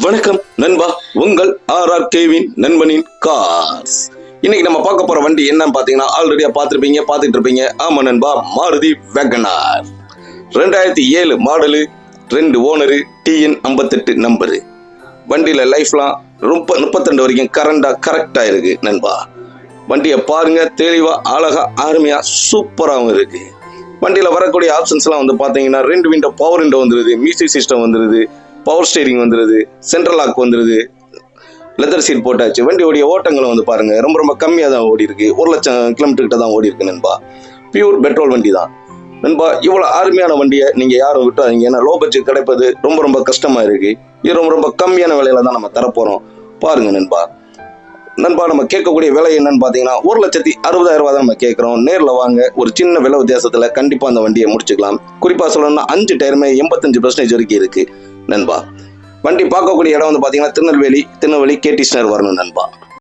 வணக்கம் நண்பா. உங்கள் ஆர்ஆர் கேவின் நண்பனின் கார்ஸ் இன்னைக்கு நம்ம பார்க்க போற வண்டி என்னன்னு பாத்தீங்கன்னா ஆல்ரெடியா பார்த்துருப்பீங்க பார்த்துட்டு இருப்பீங்க ஆமா நண்பா மாருதி வேகனார் ரெண்டாயிரத்தி ஏழு மாடலு ரெண்டு ஓனரு டிஎன் ஐம்பத்தெட்டு நம்பரு வண்டியில லைஃப்லாம் ரொம்ப முப்பத்தெண்டு வரைக்கும் கரண்டா கரெக்டா இருக்கு நண்பா. வண்டியை பாருங்க தெளிவா அழகா அருமையா சூப்பராகவும் இருக்கு. வண்டியில வரக்கூடிய ஆப்ஷன்ஸ்லாம் வந்து பாத்தீங்கன்னா ரெண்டு விண்டோ பவர் விண்டோ வந்துருது மியூசிக் சிஸ்டம் வந்துருது. பவர் ஸ்டீரிங் வந்துருது சென்ட்ரல் லாக் வந்துருது லெதர் சீட் போட்டாச்சு. வண்டியோடைய ஓட்டங்களும் வந்து பாருங்க ரொம்ப ரொம்ப கம்மியாக தான் ஓடி இருக்கு ஒரு லட்சம் கிலோமீட்டர் கிட்ட தான் ஓடி இருக்கு நண்பா. பியூர் பெட்ரோல் வண்டி தான் நண்பா இவ்வளோ அருமையான வண்டியை நீங்கள் யாரும் விட்டாதீங்க ஏன்னா லோ பட்ஜெட் கிடைப்பது ரொம்ப ரொம்ப கஷ்டமாக இருக்கு. இது ரொம்ப ரொம்ப கம்மியான விலையில தான் நம்ம தரப்போகிறோம் பாருங்க நண்பா. நண்பா நம்ம கேட்கக்கூடிய விலை என்னன்னு பார்த்தீங்கன்னா ஒரு லட்சத்தி அறுபதாயிரம் ரூபாய் தான் நம்ம கேட்குறோம். நேரில் வாங்க ஒரு சின்ன விலை வித்தியாசத்தில் கண்டிப்பாக அந்த வண்டியை முடிச்சுக்கலாம். குறிப்பாக சொல்லணும்னா அஞ்சு டயருமே எண்பத்தஞ்சு பர்சன்டேஜ் வரைக்கும் இருக்குது நண்பா. வண்டி பார்க்கக்கூடிய இடம் வந்து பார்த்தீங்கன்னா திருநெல்வேலி திருநெல்வேலி கேடிஸ்னர் வரணும் நண்பா.